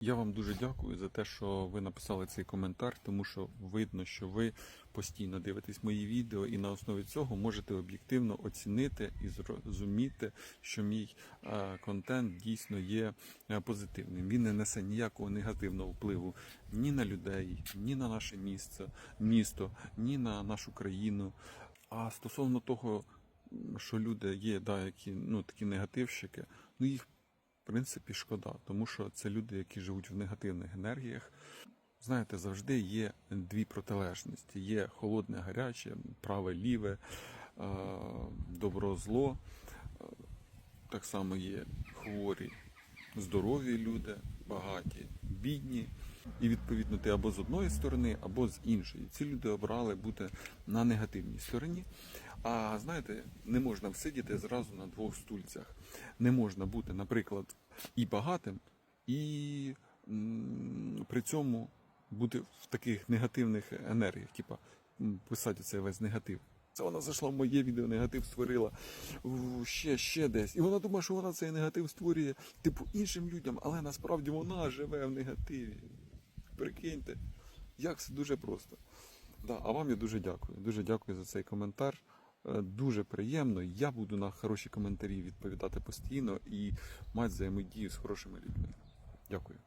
Я вам дуже дякую за те, що ви написали цей коментар, тому що видно, що ви постійно дивитесь мої відео, і на основі цього можете об'єктивно оцінити і зрозуміти, що мій е, контент дійсно є е, позитивним. Він не несе ніякого негативного впливу ні на людей, ні на наше місце, місто, ні на нашу країну. А стосовно того, що люди є, да, які ну такі негативщики, ну їх принципі, шкода, тому що це люди, які живуть в негативних енергіях. Знаєте, завжди є дві протилежності: є холодне, гаряче, праве, ліве, е, добро, зло. Е, Так само є хворі, здорові люди, багаті, бідні. І відповідно ти або з одної сторони, або з іншої. Ці люди обрали бути на негативній стороні. А знаєте, не можна всидіти зразу на двох стульцях. Не можна бути, наприклад, і багатим, і при цьому бути в таких негативних енергіях, типа писати цей весь негатив. Це вона зайшла в моє відео, негатив створила ще, ще десь. І вона думає, що вона цей негатив створює типу іншим людям, але насправді вона живе в негативі. Прикиньте, як це дуже просто. Да, а вам я дуже дякую. Дуже дякую за цей коментар. Е, Дуже приємно. Я буду на хороші коментарі відповідати постійно і мати взаємодію з хорошими людьми. Дякую.